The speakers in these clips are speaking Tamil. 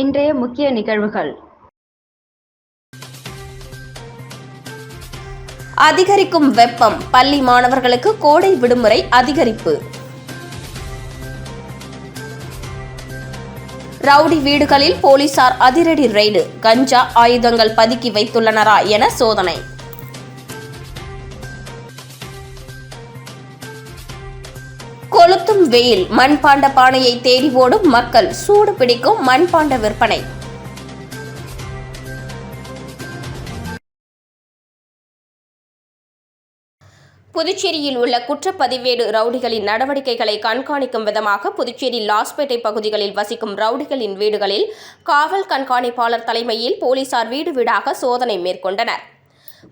இன்றைய முக்கிய நிகழ்வுகள். அதிகரிக்கும் வெப்பம் பள்ளி மாணவர்களுக்கு கோடை விடுமுறை அதிகரிப்பு. ரவுடி வீடுகளில் போலீசார் அதிரடி ரெய்டு கஞ்சா ஆயுதங்கள் பதுக்கி வைத்துள்ளனரா என சோதனை. கொளுத்தும் வெயில். மண்பாண்ட பானையை தேடி ஓடும் மக்கள். சூடு பிடிக்கும் மண்பாண்ட விற்பனை. புதுச்சேரியில் உள்ள குற்றப்பதிவேடு ரவுடிகளின் நடவடிக்கைகளை கண்காணிக்கும் விதமாக புதுச்சேரி லாஸ்பேட்டை பகுதிகளில் வசிக்கும் ரவுடிகளின் வீடுகளில் காவல் கண்காணிப்பாளர் தலைமையில் போலீசார் வீடு வீடாக சோதனை மேற்கொண்டனர்.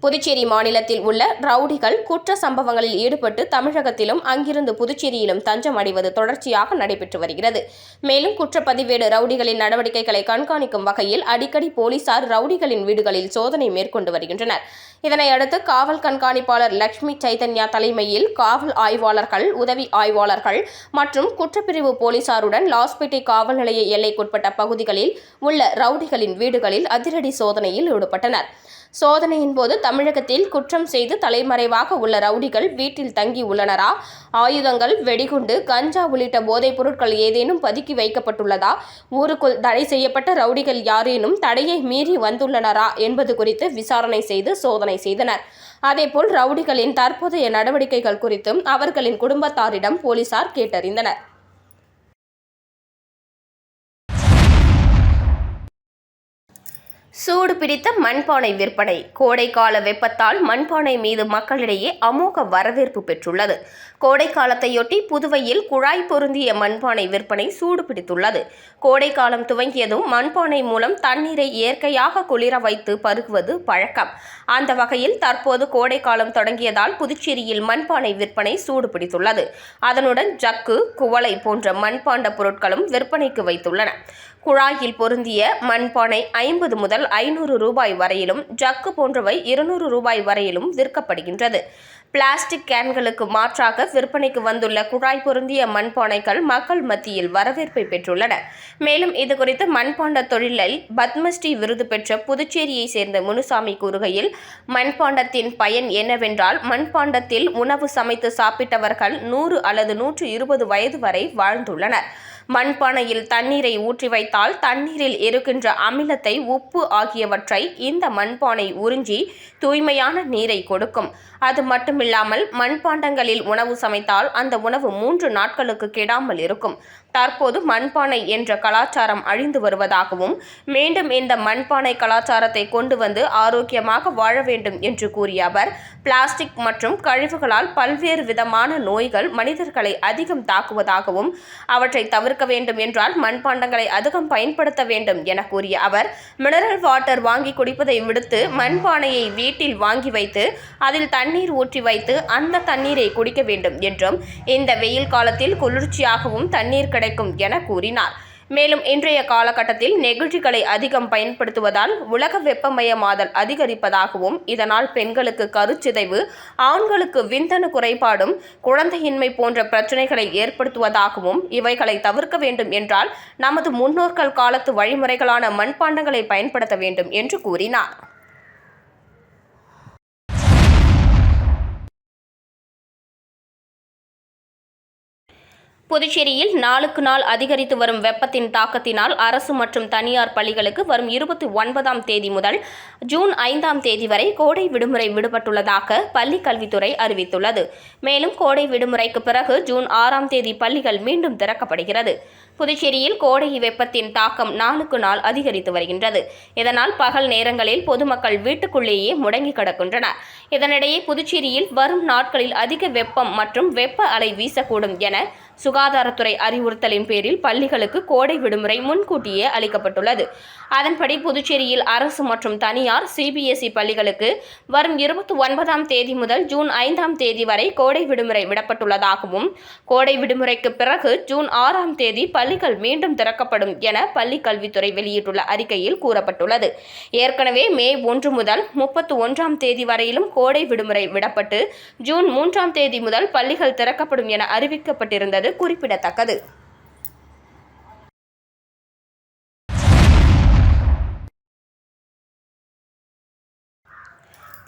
புதுச்சேரி மாநிலத்தில் உள்ள ரவுடிகள் குற்ற சம்பவங்களில் ஈடுபட்டு தமிழகத்திலும் அங்கிருந்து புதுச்சேரியிலும் தஞ்சம் அடைவது தொடர்ச்சியாக நடைபெற்று வருகிறது. மேலும் குற்றப்பதிவேடு ரவுடிகளின் நடவடிக்கைகளை கண்காணிக்கும் வகையில் அடிக்கடி போலீசார் ரவுடிகளின் வீடுகளில் சோதனை மேற்கொண்டு வருகின்றனர். இதனையடுத்து காவல் கண்காணிப்பாளர் லட்சுமி சைதன்யா தலைமையில் காவல் ஆய்வாளர்கள் உதவி ஆய்வாளர்கள் மற்றும் குற்றப்பிரிவு போலீசாருடன் லாஸ்பேட்டை காவல் நிலைய எல்லைக்குட்பட்ட பகுதிகளில் உள்ள ரவுடிகளின் வீடுகளில் அதிரடி சோதனையில் ஈடுபட்டனர். சோதனையின் போது தமிழகத்தில் குற்றம் செய்து தலைமறைவாக உள்ள ரவுடிகள் வீட்டில் தங்கி உள்ளனரா? ஆயுதங்கள் வெடிகுண்டு கஞ்சா உள்ளிட்ட போதைப் பொருட்கள் ஏதேனும் பதுக்கி வைக்கப்பட்டுள்ளதா? ஊருக்குள் தடை செய்யப்பட்ட ரவுடிகள் யாரேனும் தடையை மீறி வந்துள்ளனரா என்பது குறித்து விசாரணை செய்து சோதனை செய்தனர். அதேபோல் ரவுடிகளின் தற்போதைய நடவடிக்கைகள் குறித்தும் அவர்களின் குடும்பத்தாரிடம் போலீசார் கேட்டறிந்தனர். சூடு பிடித்த மண்பானை விற்பனை. கோடைக்கால வெப்பத்தால் மண்பானை மீது மக்களிடையே அமோக வரவேற்பு பெற்றுள்ளது. கோடை காலத்தையொட்டி புதுவையில் குழாய் பொருந்திய மண்பானை விற்பனை சூடு பிடித்துள்ளது. கோடை காலம் துவங்கியதும் மண்பானை மூலம் தண்ணீரை இயற்கையாக குளிர வைத்து பருகுவது பழக்கம். அந்த வகையில் தற்போது கோடை காலம் தொடங்கியதால் புதுச்சேரியில் மண்பானை விற்பனை சூடு பிடித்துள்ளது. அதனுடன் ஜக்கு குவளை போன்ற மண்பாண்ட பொருட்களும் விற்பனைக்கு வைத்துள்ளன. குழாயில் பொருந்திய மண்பானை ஐம்பது முதல் ஐநூறு ரூபாய் வரையிலும் ஜக்கு போன்றவை இருநூறு ரூபாய் வரையிலும் விற்கப்படுகின்றது. பிளாஸ்டிக் கேன்களுக்கு மாற்றாக விற்பனைக்கு வந்துள்ள குழாய் பொருந்திய மண்பானைகள் மக்கள் மத்தியில் வரவேற்பை பெற்றுள்ளன. மேலும் இதுகுறித்து மண்பாண்ட தொழிலில் பத்மஸ்ரீ விருது பெற்ற புதுச்சேரியை சேர்ந்த முனுசாமி கூறுகையில் மண்பாண்டத்தின் பயன் என்னவென்றால் மண்பாண்டத்தில் உணவு சமைத்து சாப்பிட்டவர்கள் நூறு அல்லது நூற்று இருபது வயது வரை வாழ்ந்துள்ளனர். மண்பானையில் தண்ணீரை ஊற்றி வைத்தால் தண்ணீரில் இருக்கின்ற அமிலத்தை உப்பு ஆகியவற்றை இந்த மண்பானை உறிஞ்சி தூய்மையான நீரை கொடுக்கும். அது மட்டுமில்லாமல் மண்பாண்டங்களில் உணவு சமைத்தால் அந்த உணவு மூன்று நாட்களுக்கு கெடாமல் இருக்கும். தற்போது மண்பானை என்ற கலாச்சாரம் அழிந்து வருவதாகவும் மீண்டும் இந்த மண்பானை கலாச்சாரத்தை கொண்டு வந்து ஆரோக்கியமாக வாழ வேண்டும் என்று கூறிய அவர் பிளாஸ்டிக் மற்றும் கழிவுகளால் பல்வேறு விதமான நோய்கள் மனிதர்களை அதிகம் தாக்குவதாகவும் அவற்றை தவிர்க்க வேண்டும் என்றால் மண்பாண்டங்களை அதிகம் பயன்படுத்த வேண்டும் என கூறிய அவர் மினரல் வாட்டர் வாங்கி குடிப்பதை விடுத்து மண்பானையை வீட்டில் வாங்கி வைத்து அதில் தண்ணீர் ஊற்றி வைத்து அந்த தண்ணீரை குடிக்க வேண்டும் என்றும் இந்த வெயில் காலத்தில் குளிர்ச்சியாகவும் தண்ணீர் கிடைக்கும் என கூறினார். மேலும் இன்றைய காலகட்டத்தில் நெகிழ்ச்சிகளை அதிகம் பயன்படுத்துவதால் உலக வெப்பமயமாதல் அதிகரிப்பதாகவும் இதனால் பெண்களுக்கு கருச்சிதைவு ஆண்களுக்கு விந்தணு குறைபாடும் குழந்தையின்மை போன்ற பிரச்சனைகளை ஏற்படுத்துவதாகவும் இவைகளை தவிர்க்க வேண்டும் என்றால் நமது முன்னோர்கள் காலத்து வழிமுறைகளான மண்பாண்டங்களை பயன்படுத்த வேண்டும் என்று கூறினார். புதுச்சேரியில் நாளுக்கு நாள் அதிகரித்து வரும் வெப்பத்தின் தாக்கத்தினால் அரசு மற்றும் தனியார் பள்ளிகளுக்கு வரும் இருபத்தி ஒன்பதாம் தேதி முதல் ஜூன் ஐந்தாம் தேதி வரை கோடை விடுமுறை விடுபட்டுள்ளதாக பள்ளி கல்வித்துறை அறிவித்துள்ளது. மேலும் கோடை விடுமுறைக்கு பிறகு ஜூன் ஆறாம் தேதி பள்ளிகள் மீண்டும் திறக்கப்படுகிறது. புதுச்சேரியில் கோடை வெப்பத்தின் தாக்கம் நாளுக்கு நாள் அதிகரித்து வருகின்றது. இதனால் பகல் நேரங்களில் பொதுமக்கள் வீட்டுக்குள்ளேயே முடங்கி கிடக்கின்றனர். இதனிடையே புதுச்சேரியில் வரும் நாட்களில் அதிக வெப்பம் மற்றும் வெப்ப அலை வீசக்கூடும் என சுகாதாரத்துறை அறிவுறுத்தலின் பேரில் பள்ளிகளுக்கு கோடை விடுமுறை முன்கூட்டியே அளிக்கப்பட்டுள்ளது. அதன்படி புதுச்சேரியில் அரசு மற்றும் தனியார் சிபிஎஸ்இ பள்ளிகளுக்கு வரும் இருபத்தி ஒன்பதாம் தேதி முதல் ஜூன் ஐந்தாம் தேதி வரை கோடை விடுமுறை விடப்பட்டுள்ளதாகவும் கோடை விடுமுறைக்கு பிறகு ஜூன் ஆறாம் தேதி பள்ளிகள் மீண்டும் திறக்கப்படும் என பள்ளி கல்வித்துறை வெளியிட்டுள்ள அறிக்கையில் கூறப்பட்டுள்ளது. ஏற்கனவே மே ஒன்று முதல் முப்பத்து ஒன்றாம் தேதி வரையிலும் கோடை விடுமுறை விடப்பட்டு ஜூன் மூன்றாம் தேதி முதல் பள்ளிகள் திறக்கப்படும் என அறிவிக்கப்பட்டிருந்தது. என்பது குறிப்பிடத்தக்கது.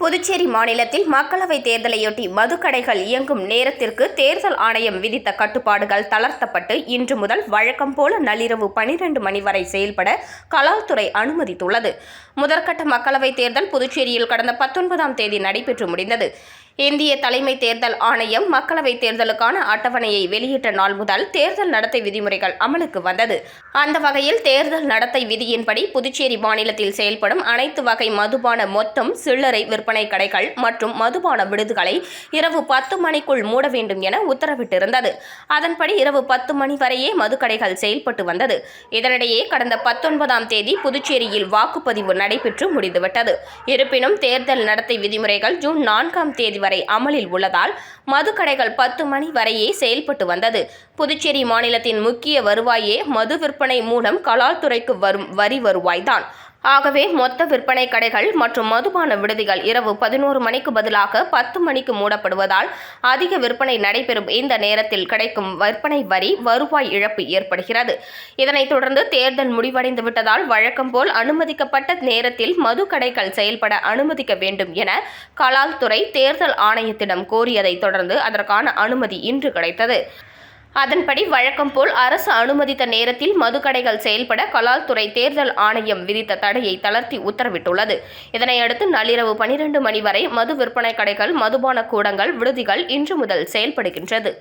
புதுச்சேரி மாநிலத்தில் மக்களவைத் தேர்தலையொட்டி மதுக்கடைகள் இயங்கும் நேரத்திற்கு தேர்தல் ஆணையம் விதித்த கட்டுப்பாடுகள் தளர்த்தப்பட்டு இன்று முதல் வழக்கம் போல நள்ளிரவு பனிரெண்டு மணி வரை செயல்பட கலால்துறை அனுமதித்துள்ளது. முதற்கட்ட மக்களவைத் தேர்தல் புதுச்சேரியில் கடந்த பத்தொன்பதாம் தேதி நடைபெற்று முடிந்தது. இந்திய தலைமை தேர்தல் ஆணையம் மக்களவைத் தேர்தலுக்கான அட்டவணையை வெளியிட்ட நாள் முதல் தேர்தல் நடத்தை விதிமுறைகள் அமலுக்கு வந்தது. அந்த வகையில் தேர்தல் நடத்தை விதியின்படி புதுச்சேரி மாநிலத்தில் செயல்படும் அனைத்து வகை மதுபான மொத்தம் சில்லறை விற்பனை கடைகள் மற்றும் மதுபான விடுதிகளை இரவு பத்து மணிக்குள் மூட வேண்டும் என உத்தரவிட்டிருந்தது. அதன்படி இரவு பத்து மணி வரையே மதுக்கடைகள் செயல்பட்டு வந்தது. இதனிடையே கடந்த பத்தொன்பதாம் தேதி புதுச்சேரியில் வாக்குப்பதிவு நடைபெற்று முடிந்துவிட்டது. இருப்பினும் தேர்தல் நடத்தை விதிமுறைகள் ஜூன் நான்காம் தேதி வரை அமலில் உள்ளதால் மதுக்கடைகள் பத்து மணி வரையே செயல்பட்டு வந்தது. புதுச்சேரி மாநிலத்தின் முக்கிய வருவாயே மது விற்பனை மூலம் கலால்துறைக்கு வரும் வரி வருவாய்தான். ஆகவே மொத்த விற்பனை கடைகள் மற்றும் மதுபான விடுதிகள் இரவு பதினோரு மணிக்கு பதிலாக பத்து மணிக்கு மூடப்படுவதால் அதிக விற்பனை நடைபெறும் இந்த நேரத்தில் கிடைக்கும் விற்பனை வரி வருவாய் இழப்பு ஏற்படுகிறது. இதனைத் தொடர்ந்து தேர்தல் முடிவடைந்து விட்டதால் வழக்கம் போல் அனுமதிக்கப்பட்ட நேரத்தில் மது கடைகள் செயல்பட அனுமதிக்க வேண்டும் என கலால் துறை தேர்தல் ஆணையத்திடம் கோரியதைத் தொடர்ந்து அதற்கான அனுமதி இன்று கிடைத்தது. அதன்படி வழக்கம் போல் அரசு அனுமதித்த நேரத்தில் மதுக்கடைகள் செயல்பட கலால்துறை தேர்தல் ஆணையம் விதித்த தடையை தளர்த்தி உத்தரவிட்டுள்ளது. இதனையடுத்து நள்ளிரவு பனிரெண்டு மணி வரை மது விற்பனை கடைகள் மதுபான கூடங்கள் விடுதிகள் இன்று முதல் செயல்படுகின்றது.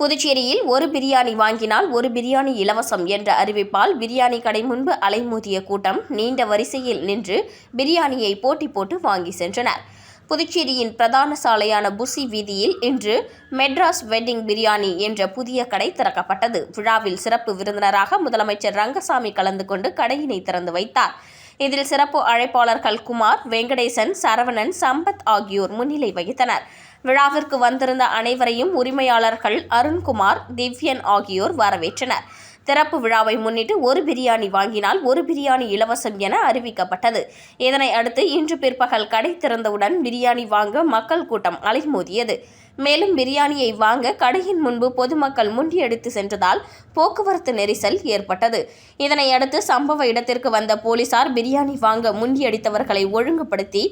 புதுச்சேரியில் ஒரு பிரியாணி வாங்கினால் ஒரு பிரியாணி இலவசம் என்ற அறிவிப்பால் பிரியாணி கடை முன்பு அலைமோதிய கூட்டம் நீண்ட வரிசையில் நின்று பிரியாணியை போட்டி போட்டு வாங்கி சென்றனர். புதுச்சேரியின் பிரதான சாலையான புசி வீதியில் இன்று மெட்ராஸ் வெட்டிங் பிரியாணி என்ற புதிய கடை திறக்கப்பட்டது. விழாவில் சிறப்பு விருந்தினராக முதலமைச்சர் ரங்கசாமி கலந்து கொண்டு கடையினை திறந்து வைத்தார். இதில் சிறப்பு அழைப்பாளர்கள் குமார் வெங்கடேசன் சரவணன் சம்பத் ஆகியோர் முன்னிலை வகித்தனர். விழாவிற்கு வந்திருந்த அனைவரையும் உரிமையாளர்கள் அருண்குமார் திவ்யன் ஆகியோர் வரவேற்றனர். திறப்பு விழாவை முன்னிட்டு ஒரு பிரியாணி வாங்கினால் ஒரு பிரியாணி இலவசம் என அறிவிக்கப்பட்டது. இதனை அடுத்து இன்று பிற்பகல் கடை திறந்தவுடன் பிரியாணி வாங்க மக்கள் கூட்டம் அலைமோதியது. மேலும் பிரியாணியை வாங்க கடையின் முன்பு பொதுமக்கள் முண்டியடித்து சென்றதால் போக்குவரத்து நெரிசல் ஏற்பட்டது. இதனையடுத்து சம்பவ இடத்திற்கு வந்த போலீசார் பிரியாணி வாங்க முண்டியடித்தவர்களை ஒழுங்குபடுத்தி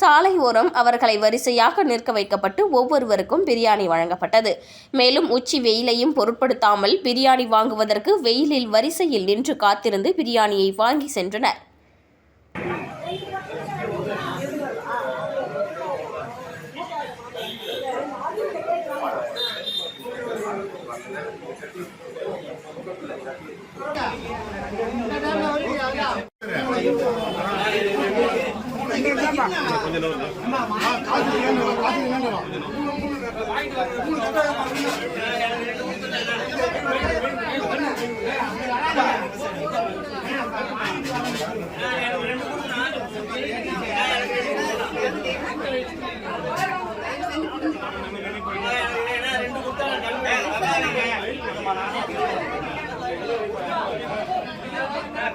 சாலை ஓரம் அவர்களை வரிசையாக நிற்க வைக்கப்பட்டு ஒவ்வொருவருக்கும் பிரியாணி வழங்கப்பட்டது. மேலும் உச்சி வெயிலையும் பொருட்படுத்தாமல் பிரியாணி வாங்குவதற்கு வெயிலில் வரிசையில் நின்று காத்திருந்து பிரியாணியை வாங்கி சென்றனர். 妈妈，赶紧，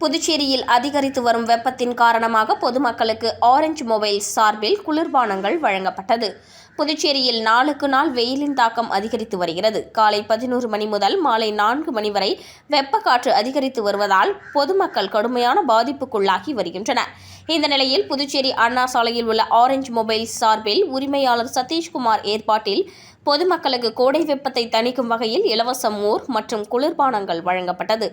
புதுச்சேரியில் அதிகரித்து வரும் வெப்பத்தின் காரணமாக பொதுமக்களுக்கு ஆரஞ்சு மொபைல் சார்பில் குளிர்பானங்கள் வழங்கப்பட்டது. புதுச்சேரியில் நாளுக்கு நாள் வெயிலின் தாக்கம் அதிகரித்து வருகிறது. காலை பதினோரு மணி முதல் மாலை நான்கு மணி வரை வெப்பக்காற்று அதிகரித்து வருவதால் பொதுமக்கள் கடுமையான பாதிப்புக்குள்ளாகி வருகின்றனர். இந்த நிலையில் புதுச்சேரி அண்ணா சாலையில் உள்ள ஆரஞ்சு மொபைல் சார்பில் உரிமையாளர் சதீஷ்குமார் ஏற்பாட்டில் பொதுமக்களுக்கு கோடை வெப்பத்தை தணிக்கும் வகையில் இலவச மோர் மற்றும் குளிர்பானங்கள் வழங்கப்பட்டது.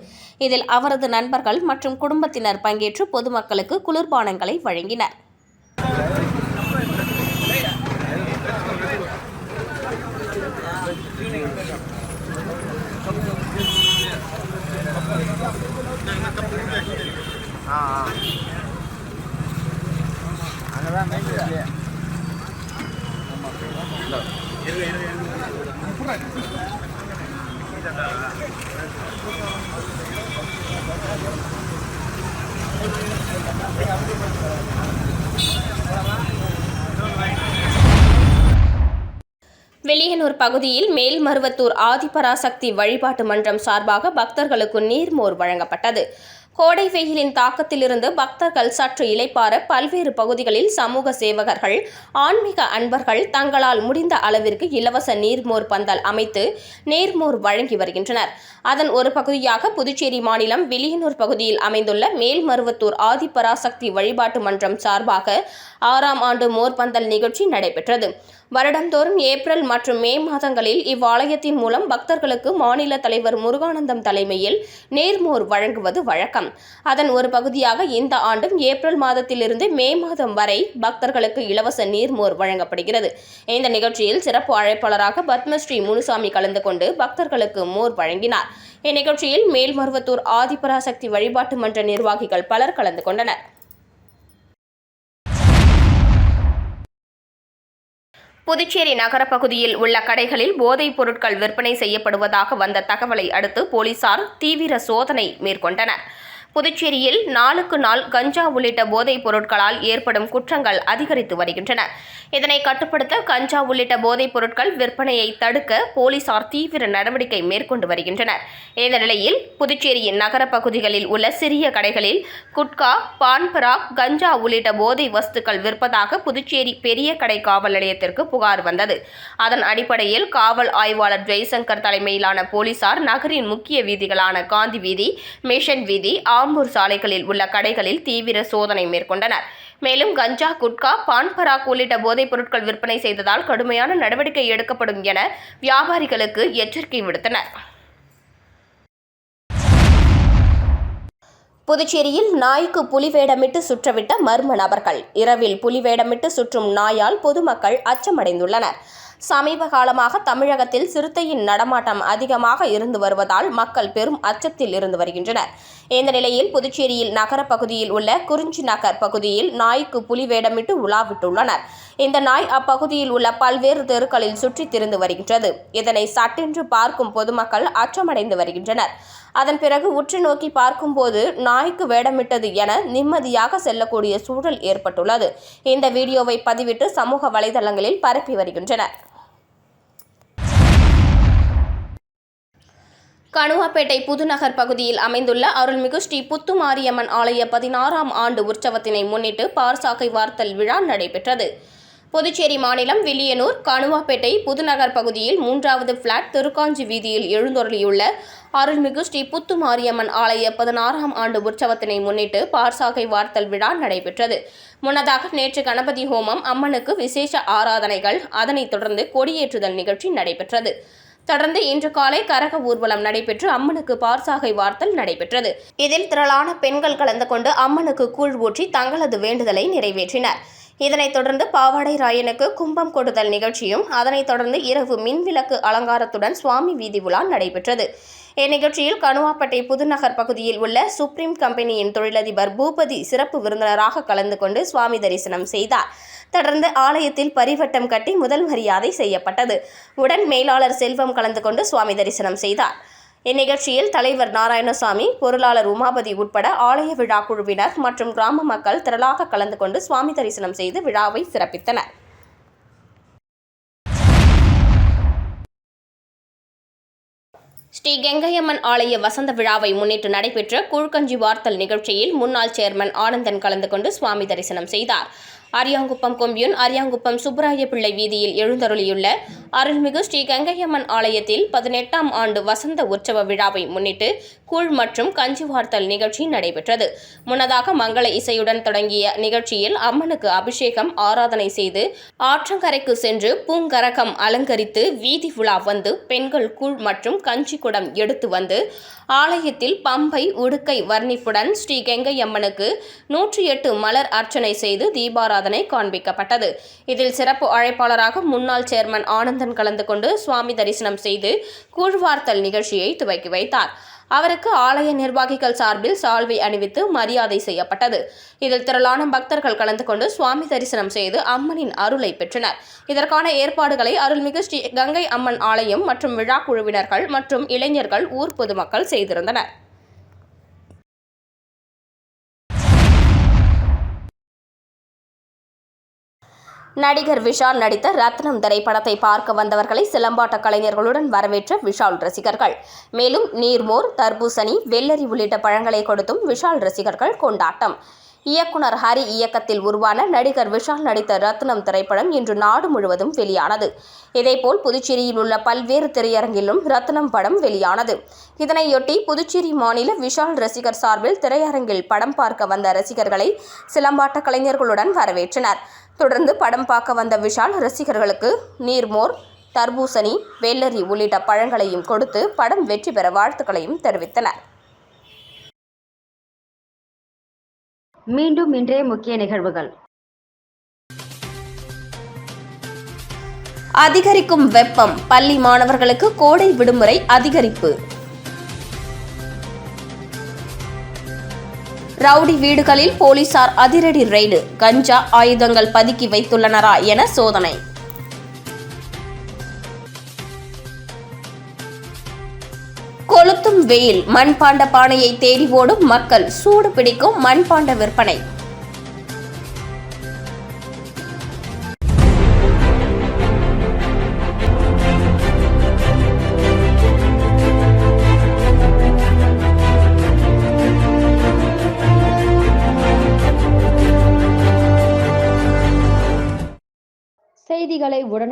இதில் அவரது நண்பர்கள் மற்றும் குடும்பத்தினர் பங்கேற்று பொதுமக்களுக்கு குளிர்பானங்களை வழங்கினர். பகுதியில் மேல்மருவத்தூர் ஆதிபராசக்தி வழிபாட்டு மன்றம் சார்பாக பக்தர்களுக்கு நீர்மோர் வழங்கப்பட்டது. கோடை வெயிலின் தாக்கத்திலிருந்து பக்தர்கள் சற்று இளைப்பாற பல்வேறு பகுதிகளில் சமூக சேவகர்கள் ஆன்மீக அன்பர்கள் தங்களால் முடிந்த அளவிற்கு இலவச நீர்மோர் பந்தல் அமைத்து நேர்மோர் வழங்கி வருகின்றனர். அதன் ஒரு பகுதியாக புதுச்சேரி மாநிலம் வில்லியனூர் பகுதியில் அமைந்துள்ள மேல்மருவத்தூர் ஆதிபராசக்தி வழிபாட்டு மன்றம் சார்பாக ஆறாம் ஆண்டு மோர்பந்தல் நிகழ்ச்சி நடைபெற்றது. வருடந்தோறும் ஏப்ரல் மற்றும் மே மாதங்களில் இவ்வாலயத்தின் மூலம் பக்தர்களுக்கு மாநில தலைவர் முருகானந்தம் தலைமையில் நேர்மோர் வழங்குவது வழக்கம். அதன் ஒரு பகுதியாக இந்த ஆண்டும் ஏப்ரல் மாதத்திலிருந்து மே மாதம் வரை பக்தர்களுக்கு இலவச நீர்மோர் வழங்கப்படுகிறது. இந்த நிகழ்ச்சியில் சிறப்பு அழைப்பாளராக பத்மஸ்ரீ முனுசாமி கலந்து கொண்டு பக்தர்களுக்கு மோர் வழங்கினார். இந்நிகழ்ச்சியில் மேல்மருவத்தூர் ஆதிபராசக்தி வழிபாட்டு மன்ற நிர்வாகிகள் பலர் கலந்து கொண்டனர். புதுச்சேரி நகரப் பகுதியில் உள்ள கடைகளில் போதைப் பொருட்கள் விற்பனை செய்யப்படுவதாக வந்த தகவலை அடுத்து போலீசார் தீவிர சோதனை மேற்கொண்டனர். புதுச்சேரியில் நாளுக்கு நாள் கஞ்சா உள்ளிட்ட போதைப் பொருட்களால் ஏற்படும் குற்றங்கள் அதிகரித்து வருகின்றன. இதனை கட்டுப்படுத்த கஞ்சா உள்ளிட்ட போதைப் பொருட்கள் விற்பனையை தடுக்க போலீசார் தீவிர நடவடிக்கை மேற்கொண்டு வருகின்றனர். இந்த நிலையில் புதுச்சேரியின் நகரப் பகுதிகளில் உள்ள சிறிய கடைகளில் குட்கா பான்பராக் கஞ்சா உள்ளிட்ட போதை வஸ்துக்கள் விற்பதாக புதுச்சேரி பெரிய கடை காவல் நிலையத்திற்கு புகார் வந்தது. அதன் அடிப்படையில் காவல் ஆய்வாளர் ஜெய்சங்கர் தலைமையிலான போலீசார் நகரின் முக்கிய வீதிகளான காந்தி வீதி மிஷன் வீதி ஆம்பூர் சாலைகளில் உள்ள கடைகளில் தீவிர சோதனை மேற்கொண்டனர். மேலும் கஞ்சா குட்கா பான் பராக் உள்ளிட்ட போதைப் பொருட்கள் விற்பனை செய்ததால் கடுமையான நடவடிக்கை எடுக்கப்படும் என வியாபாரிகளுக்கு எச்சரிக்கை விடுத்தனர். புதுச்சேரியில் நாய்க்கு புலி வேடமிட்டு சுற்றவிட்ட மர்ம நபர்கள். இரவில் புலி வேடமிட்டு சுற்றும் நாயால் பொதுமக்கள் அச்சமடைந்துள்ளனர். சமீப காலமாக தமிழகத்தில் சிறுத்தையின் நடமாட்டம் அதிகமாக இருந்து வருவதால் மக்கள் பெரும் அச்சத்தில் இருந்து வருகின்றனர். இந்த நிலையில் புதுச்சேரியில் நகரப்பகுதியில் உள்ள குறிஞ்சி நகர் பகுதியில் நாய்க்கு புலி வேடமிட்டு உலாவிட்டுள்ளனர் இந்த நாய் அப்பகுதியில் உள்ள பல்வேறு தெருக்களில் சுற்றித் திரிந்து வருகின்றது. இதனை சட்டென்று பார்க்கும் பொதுமக்கள் அச்சமடைந்து வருகின்றனர். அதன் பிறகு உற்று நோக்கி பார்க்கும்போது நாய்க்கு வேடமிட்டது என நிம்மதியாக செல்லக்கூடிய சூழல் ஏற்பட்டுள்ளது. இந்த வீடியோவை பதிவிட்டு சமூக வலைதளங்களில் பரப்பி வருகின்றனர். கணுவாப்பேட்டை புதுநகர் பகுதியில் அமைந்துள்ள அருள்மிகு ஸ்ரீ புத்து மாரியம்மன் ஆலய பதினாறாம் ஆண்டு உற்சவத்தினை முன்னிட்டு பார்சாக்கை வார்த்தல் விழா நடைபெற்றது. புதுச்சேரி மாநிலம் வில்லியனூர் கணுவாப்பேட்டை புதுநகர் பகுதியில் மூன்றாவது பிளாட் திருக்காஞ்சி வீதியில் எழுந்தொருளியுள்ள அருள்மிகு ஸ்ரீ புத்து மாரியம்மன் ஆலய பதினாறாம் ஆண்டு உற்சவத்தினை முன்னிட்டு பார்சாகை வார்த்தல் விழா நடைபெற்றது. முன்னதாக நேற்று கணபதி ஹோமம் அம்மனுக்கு விசேஷ ஆராதனைகள் அதனைத் தொடர்ந்து கொடியேற்றுதல் நிகழ்ச்சி நடைபெற்றது. தொடர்ந்து இன்று காலை கரக ஊர்வலம் நடைபெற்று அம்மனுக்கு பார்சாகை வார்த்தல் நடைபெற்றது. இதில் திரளான பெண்கள் கலந்து கொண்டு அம்மனுக்கு கூழ் ஊற்றி தங்களது வேண்டுதலை நிறைவேற்றினர். இதனைத் தொடர்ந்து பாவாடை ராயனுக்கு கும்பம் கொடுத்தல் நிகழ்ச்சியும் அதனைத் தொடர்ந்து இரவு மின்விளக்கு அலங்காரத்துடன் சுவாமி வீதி உலா நடைபெற்றது. இந்நிகழ்ச்சியில் கணுவாப்பட்டை புதுநகர் பகுதியில் உள்ள சுப்ரீம் கம்பெனியின் தொழிலதிபர் பூபதி சிறப்பு விருந்தினராக கலந்து கொண்டு சுவாமி தரிசனம் செய்தார். தொடர்ந்து ஆலயத்தில் பரிவட்டம் கட்டி முதல் மரியாதை செய்யப்பட்டது. உடன் மேலாளர் செல்வம் கலந்து கொண்டு சுவாமி தரிசனம் செய்தார். இந்நிகழ்ச்சியில் தலைவர் நாராயணசாமி பொருளாளர் உமாபதி உட்பட ஆலய விழா குழுவினர் மற்றும் கிராம மக்கள் திரளாக கலந்து கொண்டு சுவாமி தரிசனம் செய்து விழாவை சிறப்பித்தனர். ஸ்ரீ கெங்கையம்மன் ஆலய வசந்த விழாவை முன்னிட்டு நடைபெற்ற கூழ்கஞ்சி வார்த்தல் நிகழ்ச்சியில் முன்னாள் சேர்மன் ஆனந்தன் கலந்து கொண்டு சுவாமி தரிசனம் செய்தார். அரியாங்குப்பம் கொம்பியூன் அரியாங்குப்பம் சுப்பராய பிள்ளை வீதியில் எழுந்தருளியுள்ள அருள்மிகு ஸ்ரீ கங்கையம்மன் ஆலயத்தில் பதினெட்டாம் ஆண்டு வசந்த உற்சவ விழாவை முன்னிட்டு கூழ் மற்றும் கஞ்சி வார்த்தல் நிகழ்ச்சி நடைபெற்றது. முன்னதாக மங்கள இசையுடன் தொடங்கிய நிகழ்ச்சியில் அம்மனுக்கு அபிஷேகம் ஆராதனை செய்து ஆற்றங்கரைக்கு சென்று பூங்கரகம் அலங்கரித்து வீதி உலா வந்து பெண்கள் கூழ் மற்றும் கஞ்சி குடம் எடுத்து வந்து ஆலயத்தில் பம்பை உடுக்கை வர்ணிப்புடன் ஸ்ரீ கெங்கையம்மனுக்கு நூற்றி எட்டு மலர் அர்ச்சனை செய்து தீபாராதனை காண்பிக்கப்பட்டது. இதில் சிறப்பு அழைப்பாளராக முன்னாள் சேர்மன் ஆனந்தன் கலந்து கொண்டு சுவாமி தரிசனம் செய்து கூழ்வார்த்தல் நிகழ்ச்சியை துவக்கி வைத்தார். அவருக்கு ஆலய நிர்வாகிகள் சார்பில் சால்வை அணிவித்து மரியாதை செய்யப்பட்டது. இதில் திரளான பக்தர்கள் கலந்து கொண்டு சுவாமி தரிசனம் செய்து அம்மனின் அருளை பெற்றனர். இதற்கான ஏற்பாடுகளை அருள்மிகு ஸ்ரீ கங்கை அம்மன் ஆலயம் மற்றும் விழா குழுவினர்கள் மற்றும் இளைஞர்கள் ஊர் பொதுமக்கள் செய்திருந்தனர். நடிகர் விஷால் நடித்த ரத்னம் திரைப்படத்தை பார்க்க வந்தவர்களை சிலம்பாட்ட கலைஞர்களுடன் வரவேற்ற விஷால் ரசிகர்கள். மேலும் நீர்மோர் தர்பூசணி வெள்ளரி உள்ளிட்ட பழங்களை கொடுத்தும் விஷால் ரசிகர்கள் கொண்டாட்டம். இயக்குனர் ஹரி இயக்கத்தில் உருவான நடிகர் விஷால் நடித்த ரத்னம் திரைப்படம் இன்று நாடு முழுவதும் வெளியானது. இதேபோல் புதுச்சேரியில் உள்ள பல்வேறு திரையரங்கிலும் ரத்னம் படம் வெளியானது. இதனையொட்டி புதுச்சேரி மாநில விஷால் ரசிகர் சார்பில் திரையரங்கில் படம் பார்க்க வந்த ரசிகர்களை சிலம்பாட்ட கலைஞர்களுடன் வரவேற்றனர். தொடர்ந்து படம் பார்க்க வந்த விஷால் ரசிகர்களுக்கு நீர்மோர் தர்பூசணி வெள்ளரி உள்ளிட்ட பழங்களையும் கொடுத்து படம் வெற்றி பெற வாழ்த்துக்களையும் தெரிவித்தனர். மீண்டும் இன்றைய முக்கிய நிகழ்வுகள். அதிகரிக்கும் வெப்பம். பள்ளி மாணவர்களுக்கு கோடை விடுமுறை அதிகரிப்பு. ரவுடி வீடுகளில் போலீசார் அதிரடி ரெய்டு. கஞ்சா ஆயுதங்கள் பதுக்கி வைத்துள்ளனரா என சோதனை. கொளுத்தும் வெயில். மண்பாண்ட பானையை தேடி ஓடும் மக்கள். சூடு பிடிக்கும் மண்பாண்ட விற்பனை.